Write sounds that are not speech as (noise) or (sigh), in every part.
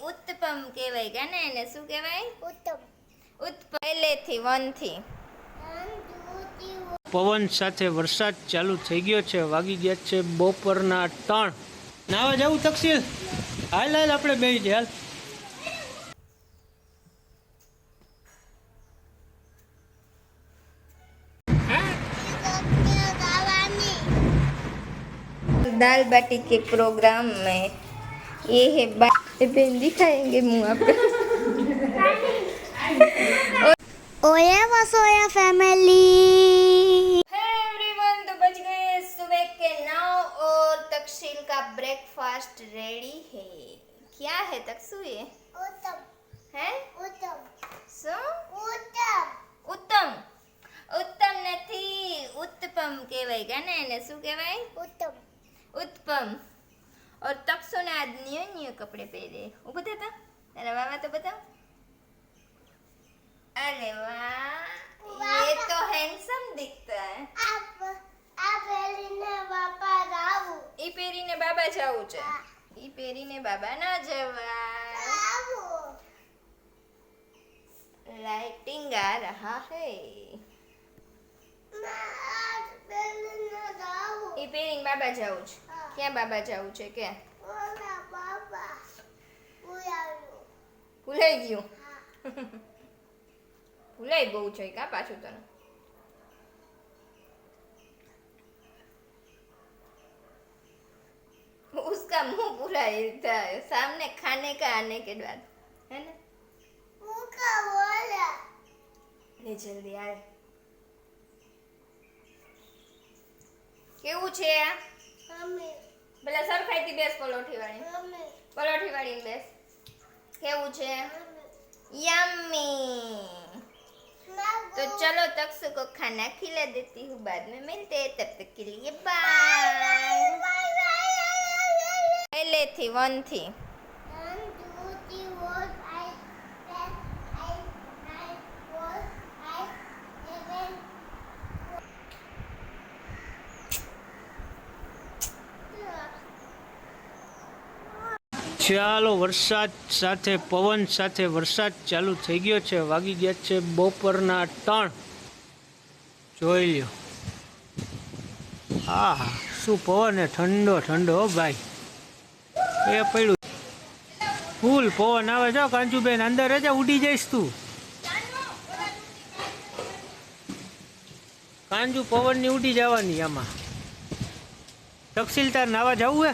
ઉત્તપમ કહેવાય કે ને એને શું કહેવાય ઉત્તમ ઉત્તપમ પહેલેથી વનથી પવન સાથે વરસાદ ચાલુ થઈ ગયો છે વાગી ગયા છે બપોરના ત્રણ નાવા જવું તકસીલ હાલ હાલ આપણે બે હાલ दाल बाटी के प्रोग्राम में ये है बा ये बहन दिखाएंगे मुंह आपका ओया वसोया फैमिली है एवरीवन तो बज गए हैं सुबह के नौ और तक्षशिल का ब्रेकफास्ट रेडी है क्या है तक्षु ये उत्तम है उत्तम सो उत्तम ઉત્તમ ઉત્તમ નથી ઉત્તપમ કહેવાય કે ને એને શું કહેવાય उत्तम उत्तम और तक्षु ने आज न्यू न्यू कपड़े पहने वो बता था तेरा बाबा तो बताओ अरे वाह ये तो हैंडसम दिखता है आप आप एलिना बापा रावू ઈ પહેરીને બાબા જવું છે ઈ પહેરીને બાબા ન જવાય रावू लाइटिंग आ रहा है मैं आज एलिना रावू ઈ પહેરીને બાબા જવું છે ક્યાં બાબા જવું છે કે ઓલા બાબા ઉયાયું ભૂલાઈ ગયું હા ભૂલાઈ બહુ છે કા પાછું તને उसका मुंह पूरा हिलता है सामने खाने का आने के बाद है ना मुका बोला લે જલ્દી આય કેવું છે આ મમ્મી પેલા સરખાઈથી બેસ પલોઠી વાળી મમ્મી પલોઠી વાળી બેસ કેવું છે મમ્મી यम्मी तो चलो तक्षु को खाना खिला देती हूँ बाद में मिलते हैं तब तक के लिए बाय पहले थी वन थी ચાલો વરસાદ સાથે, પવન સાથે વરસાદ ચાલુ થઈ ગયો છે. વાગી ગયા છે બપોરના ત્રણ. જોઈ લ્યો. હા શું પવન ઠંડો ઠંડો ભાઈ. એ પડ્યું. ફૂલ પવન આવે છો કાંચુબેન અંદર રજા ઉડી જઈશ તું. કાંજુ પવનની ઉડી જવાની આમાં. તકસીલદાર નાવા જવું હે?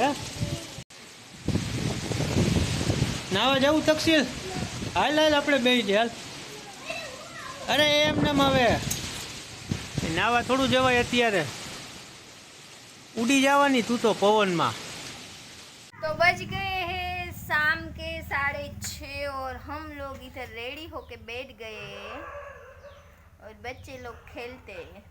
હે? નાવા જવું તકસીલ હાલ હાલ આપણે બે હાલ અરે એમને હવે નાવા થોડું જવાય અત્યારે ઉડી જવાની તું તો પવનમાં तो बज गए हैं शाम के साढ़े छः और हम लोग इधर रेडी होके बैठ गए और बच्चे लोग खेलते हैं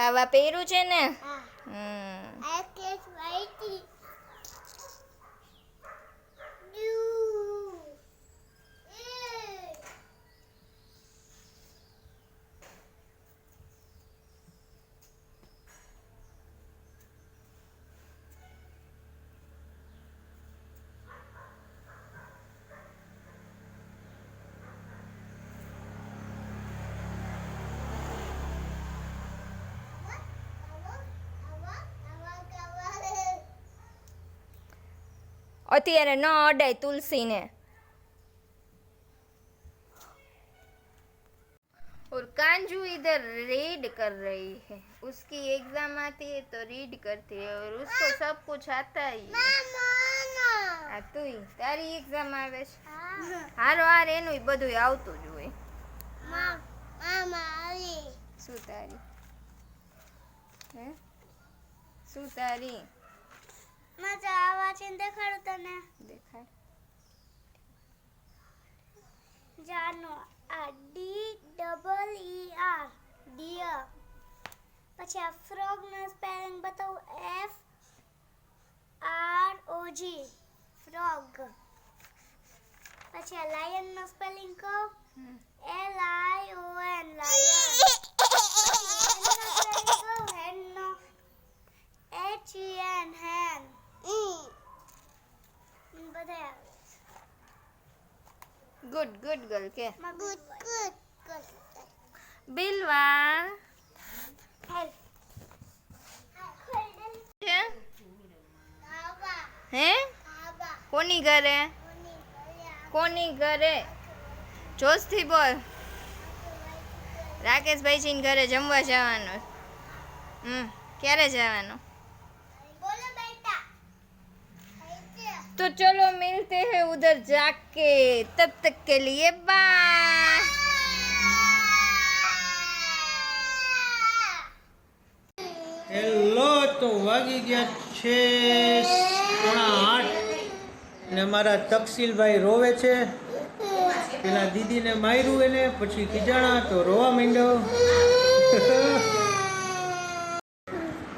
વાવા પહેર્યું છે ને? હમ. અત્યારે ન અડાય तुलसी और कांजू इधर रीड कर रही है उसकी एग्जाम आती है तो रीड करती है और उसको सब कुछ आता ही है આ તું તારી એક્ઝામ આવે છે હારો હાર એનું બધું આવતું જ હોય શું તારી હે શું તારી મજા આવા છે દેખાડું તને. દેખાડ. જાનો આ D double E R dear પછી આ ફ્રોગ નો સ્પેલિંગ બતાવું F R O G frog પછી આ લાયન નો સ્પેલિંગ કહું L I O N lion hen no H E N hen બધા ગુડ ગુડ ગર્લ કે ગુડ ગુડ ગુડ બિલવા છે હે કોની ઘરે કોની ઘરે જોશથી બોલ. રાકેશભાઈજીને ઘરે જમવા જવાનું. હમ ક્યારે જવાનું બોલો બેટા तो चलो मिलते हैं उधर जाके तब तक के लिए बाय હેલો તો વાગી ગયા છે પોણા આઠ ને મારા તકસીલભાઈ રોવે છે પેલા દીદીને માર્યું એને પછી ખીજાણા તો રોવા માંડ્યો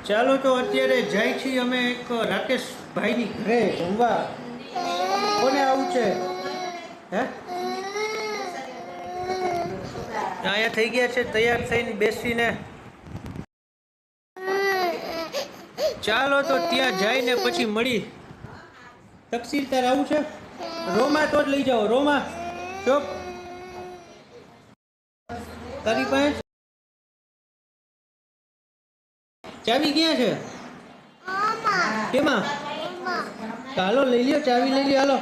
ચાલો તો અત્યારે જાય છીએ અમે એક રાકેશભાઈની ઘરે જમવા. કોને આવું છે? હે? અહીંયા થઈ ગયા છે, તૈયાર થઈને બેસીને. ચાલો તો ત્યાં જઈને પછી મળી. તકસીલ તાર આવું છે? રોમા તો જ લઈ જાઓ, રોમા. ચોપ. તારી પાસે? ચાવી ક્યાં છે? કેમાં? હાલો લઈ લ્યો, ચાવી લઈ લ્યો, હાલો.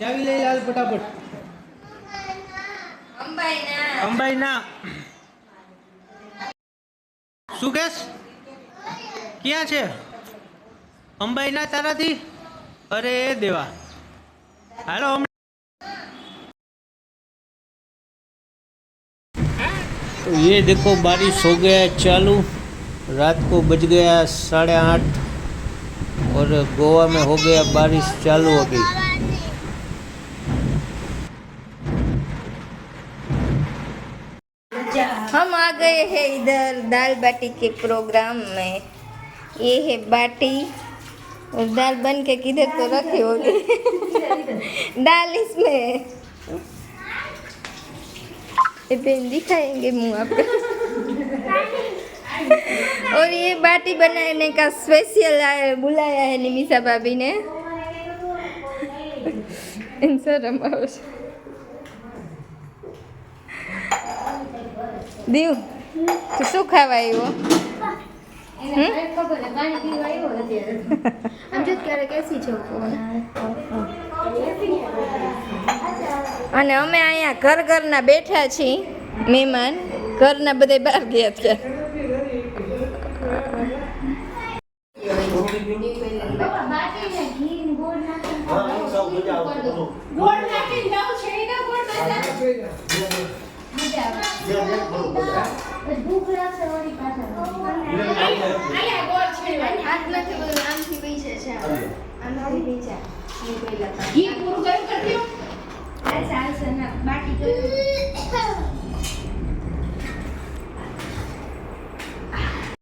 ચાવી લઈ હાલ ફટાફટ. અંબાઈ ના શું કેસ? ક્યાં છે? અંબાઈ ના તારાથી? અરે, દેવા. હાલો तो ये देखो बारिश हो गया है चालू। रात को बज गया साढ़े आठ और गोवा में हो गया बारिश चालू हो गई। हम आ गए हैं इधर दाल बाटी के प्रोग्राम में। ये है बाटी। और दाल बन के किधर तो रखी होगी? (laughs) दाल इसमें। ये पेन दिखाएंगे मुंह आपका और ये बाटी बनाने का स्पेशल आया बुलाया है निमिषा भाभी ने इन शर्म આવે છે. દીવ તું શું ખાવા આવ્યો અને અમે અહીંયા ઘર ઘરના બેઠા છીએ મહેમાન. ઘરના બધા બહાર ગયા છે બધું આમથી પૈસા છે. આમથી પૈસા Saya sangat.